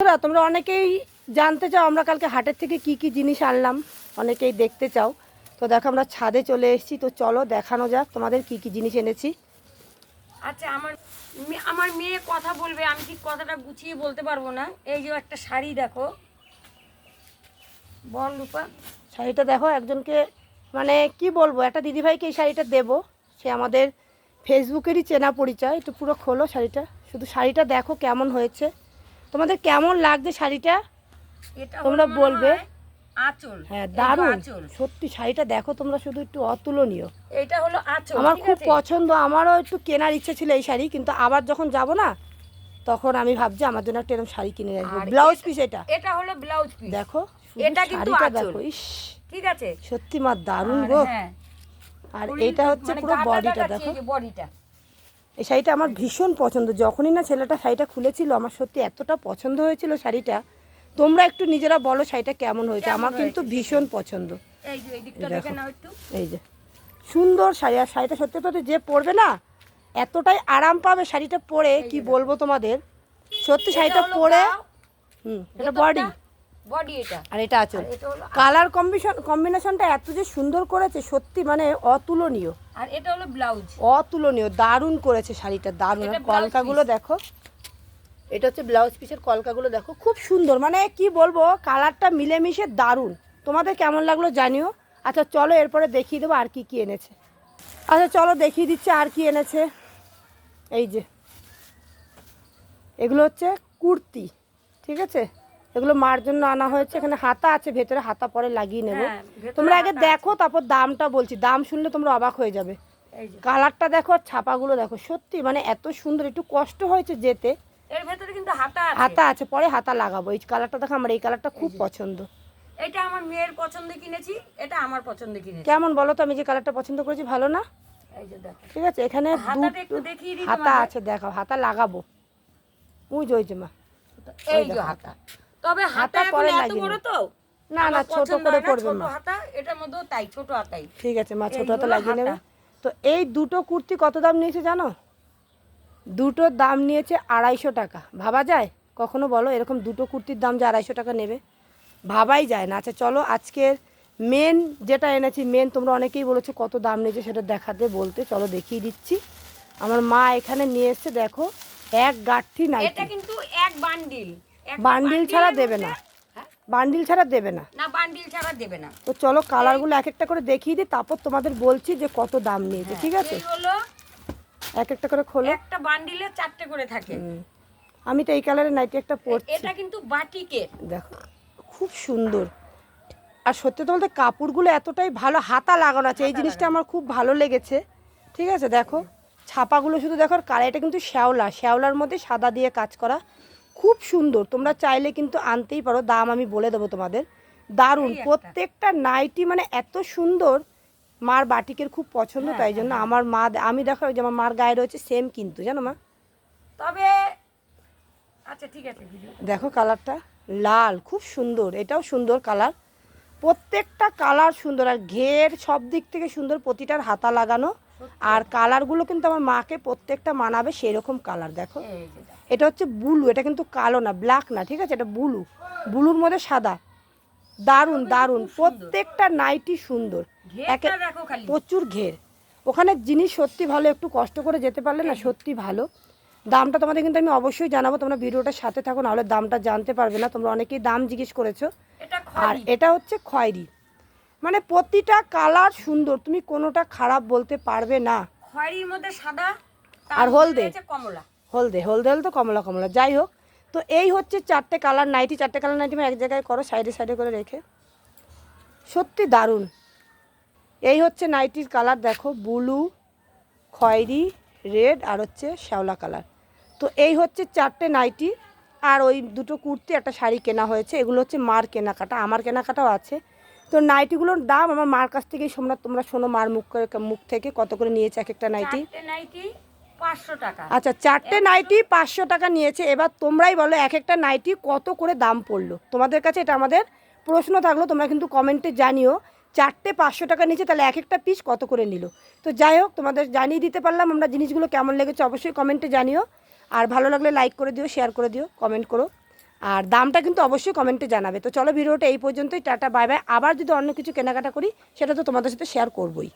বন্ধুরা তোমরা অনেকেই জানতে চাও আমরা কালকে হাটের থেকে কি কি জিনিস আনলাম। অনেকেই দেখতে চাও। তো দেখো আমরা ছাদে চলে এসেছি। তো চলো দেখানো যাক তোমাদের কি কি জিনিস এনেছি। আচ্ছা আমার আমার মেয়ে কথা বলবে আমি ঠিক কথাটা গুছিয়ে বলতে পারব না। এই যে একটা শাড়ি দেখো। বল রূপা। শাড়িটা দেখো একজনকে মানে কি বলব একটা দিদিভাইকে এই শাড়িটা দেবো। সে আমাদের ফেসবুকেরই চেনা পরিচয়। একটু পুরো খোলো শাড়িটা। শুধু শাড়িটা দেখো কেমন হয়েছে। তোমাদের কেমন লাগছে শাড়িটা? তোমরা বলবে। আঁচল। হ্যাঁ দারুণ। সত্যি শাড়িটা দেখো তোমরা শুধু একটু অতুলনীয়। এটা হলো আঁচল আমার খুব পছন্দ আমারও একটু কেনার ইচ্ছে ছিল এই শাড়ি কিন্তু আবার যখন যাব না তখন আমি ভাবছি আমার জন্য একটা এরকম শাড়ি কিনে রাখব। ব্লাউজ পিস এটা। এটা হলো ব্লাউজ পিস। দেখো এটা কিন্তু দেখো ইস। ঠিক আছে? সত্যি মা দারুণ গো। হ্যাঁ। আর এটা হচ্ছে মানে পুরো বডিটা দেখো। বডিটা। এই শাড়িটা আমার ভীষণ পছন্দ। যখনই না ছেলেটা শাড়িটা খুলেছিল আমার সত্যি এতটা পছন্দ হয়েছিল শাড়িটা। তোমরা একটু নিজেরা বলো শাড়িটা কেমন হয়েছে। আমার কিন্তু ভীষণ পছন্দ। এই যে সুন্দর শাড়ি। আর শাড়িটা সত্যি সত্যি যে পরবে না এতটাই আরাম পাবে শাড়িটা পরে কি বলব তোমাদের? সত্যি শাড়িটা পরে হুম এটা বডি। বডি এটা। আর এটা আচল কালার কম্বিনেশন কম্বিনেশনটা এত যে সুন্দর করেছে সত্যি মানে অতুলনীয়। আর এটা হলো ব্লাউজ অতুলনীয় দারুণ করেছে শাড়িটা দারুণ। কলকাগুলো দেখো এটা হচ্ছে ব্লাউজ পিসের কলকাগুলো দেখো খুব সুন্দর। মানে কি বলব কালারটা মিলেমিশে দারুণ। তোমাদের কেমন লাগল জানিও। আচ্ছা চলো এরপরে দেখিয়ে দেবো আর কি কি এনেছে। আচ্ছা চলো দেখিয়ে দিচ্ছে আর কি এনেছে। এই যে এগুলো হচ্ছে কুর্তি ঠিক আছে? এগুলো মার জন্য আনা হয়েছে এখানে হাতা আছে ভেতরে হাতা পরে লাগিয়ে নেব। হ্যাঁ, তোমরা আগে দেখো তারপর দামটা বলছি। দাম শুনলে তোমরা অবাক হয়ে যাবে। কালারটা দেখো আর ছাপাগুলো দেখো। সত্যি মানে এত সুন্দর একটু কষ্ট হয়েছে যেতে। এর ভেতরে কিন্তু হাতা আছে। হাতা আছে পরে হাতা লাগাবো। এই কালারটা দেখো আমার এই কালারটা খুব পছন্দ। এটা আমার মেয়ের পছন্দে কিনেছি এটা আমার পছন্দে কিনেছি। কেমন বলো তো আমি যে কালারটা পছন্দ করেছি ভালো না? দেখো। ঠিক আছে এখানে হাতা আছে দেখাও। হাতা লাগাবো। ওই যে ওই যে মা এই যে হাতা। তবে হাতা পরে এত বড় তো? না না ছোট করে হয় না, হাতা এটার মধ্যেও তাই ছোট হাতাই। ঠিক আছে মা ছোট হাতা লাগিয়ে নেবে। তো এই দুটো কুর্তি কত দাম নিয়েছে জানো? দুটোর দাম নিয়েছে আড়াইশো টাকা। ভাবা যায়? কখনো বলো এরকম দুটো কুর্তির দাম যে আড়াইশো টাকা নেবে? ভাবাই যায় না। আচ্ছা চলো আজকের মেন যেটা এনেছি মেন তোমরা অনেকেই বলেছ কত দাম নিয়েছে সেটা দেখাতে বলতে। চলো দেখিয়ে দিচ্ছি। আমার মা এখানে নিয়ে এসছে দেখো এক গাঠি এটা কিন্তু এক বান্ডিল বান্ডিল ছাড়া দেবে না। হ্যাঁ? বান্ডিল ছাড়া দেবে না। না বান্ডিল ছাড়া দেবে না। তো চলো কালারগুলো এক একটা করে দেখিয়ে দিই তারপর তোমাদের বলছি যে কত দাম নিয়েছে ঠিক আছে? হলো এক একটা করে খোলো। একটা বান্ডিলে চারটে করে থাকে। আমি তো এই কালারের নাইটি একটা পরছি। এটা কিন্তু বাটিকের দেখো খুব সুন্দর। আর সত্যি তো বলতে কাপড়গুলো এতটাই ভালো হাতা লাগানো আছে এই জিনিসটা আমার খুব ভালো লেগেছে। ঠিক আছে দেখো ছাপাগুলো শুধু দেখো আর কালার এটা কিন্তু শ্যাওলা। শ্যাওলার মধ্যে সাদা দিয়ে কাজ করা খুব সুন্দর। তোমরা চাইলে কিন্তু আনতেই পারো। দাম আমি বলে দেবো তোমাদের। দারুণ। প্রত্যেকটা নাইটি মানে এত সুন্দর। মার বাটিকের খুব পছন্দ হ্যাঁ, তাই জন্য আমার মা আমি দেখো যে আমার মার গায়ে রয়েছে সেম কিন্তু জানো মা? তবে আচ্ছা ঠিক আছে দেখো কালারটা। লাল খুব সুন্দর। এটাও সুন্দর কালার। প্রত্যেকটা কালার সুন্দর। আর ঘের সব দিক থেকে সুন্দর প্রতিটার হাতা লাগানো। আর কালারগুলো কিন্তু আমার মাকে প্রত্যেকটা মানাবে সেরকম কালার দেখো। এই যে দেখো। এটা হচ্ছে ব্লু এটা কিন্তু কালো না ব্ল্যাক না ঠিক আছে? এটা ব্লু ব্লুর মধ্যে সাদা। দারুণ দারুণ প্রত্যেকটা নাইটি সুন্দর। প্রচুর ঘের। ওখানে জিনিস সত্যি ভালো একটু কষ্ট করে যেতে পারলে না সত্যি ভালো। দামটা তোমাদের কিন্তু আমি অবশ্যই জানাব তোমরা ভিডিওটার সাথে থাকো নাহলে দামটা জানতে পারবে না। তোমরা অনেকেই দাম জিজ্ঞেস করেছ। আর এটা হচ্ছে খয়েরি। মানে প্রতিটা কালার সুন্দর তুমি কোনোটা খারাপ বলতে পারবে না। খয়েরির মধ্যে সাদা আর হলদে। কমলা। হলদে হলদে হলদে কমলা কমলা, যাই হোক। তো এই হচ্ছে চারটে কালার নাইটি, চারটে কালার নাইটি এক জায়গায় করো, সাইডে সাইডে করে রেখে। সত্যি দারুণ। এই হচ্ছে নাইটির কালার, দেখো, ব্লু, খয়েরি, রেড আর হচ্ছে শ্যাওলা কালার। তো এই হচ্ছে চারটে নাইটি, আর ওই দুটো কুর্তি, একটা শাড়ি কেনা হয়েছে। এগুলো হচ্ছে মার কেনাকাটা, আমার কেনাকাটাও আছে। তো নাইটিগুলোর দাম আমার মার কাছ থেকেই তোমরা তোমরা শোনো মার মুখ মুখ থেকে কত করে নিয়েছে এক একটা নাইটি? নাইটি টাকা। আচ্ছা চারটে নাইটি পাঁচশো টাকা নিয়েছে। এবার তোমরাই বলো এক একটা নাইটি কত করে দাম পড়ল? তোমাদের কাছে এটা আমাদের প্রশ্ন থাকল তোমরা কিন্তু কমেন্টে জানিও। চারটে পাঁচশো টাকা নিয়েছে তাহলে এক একটা পিস কত করে নিল? তো যাই হোক তোমাদের জানিয়ে দিতে পারলাম আমরা জিনিসগুলো কেমন লেগেছে অবশ্যই কমেন্টে জানিও। আর ভালো লাগলে লাইক করে দিও শেয়ার করে দিও কমেন্ট করো। আর দামটা কিন্তু অবশ্যই কমেন্টে জানাবে। তো চলো ভিডিওটা এই পর্যন্তই টাটা বাই বাই আবার যদি অন্য কিছু কেনাকাটা করি সেটা তো তোমাদের সাথে শেয়ার করবোই।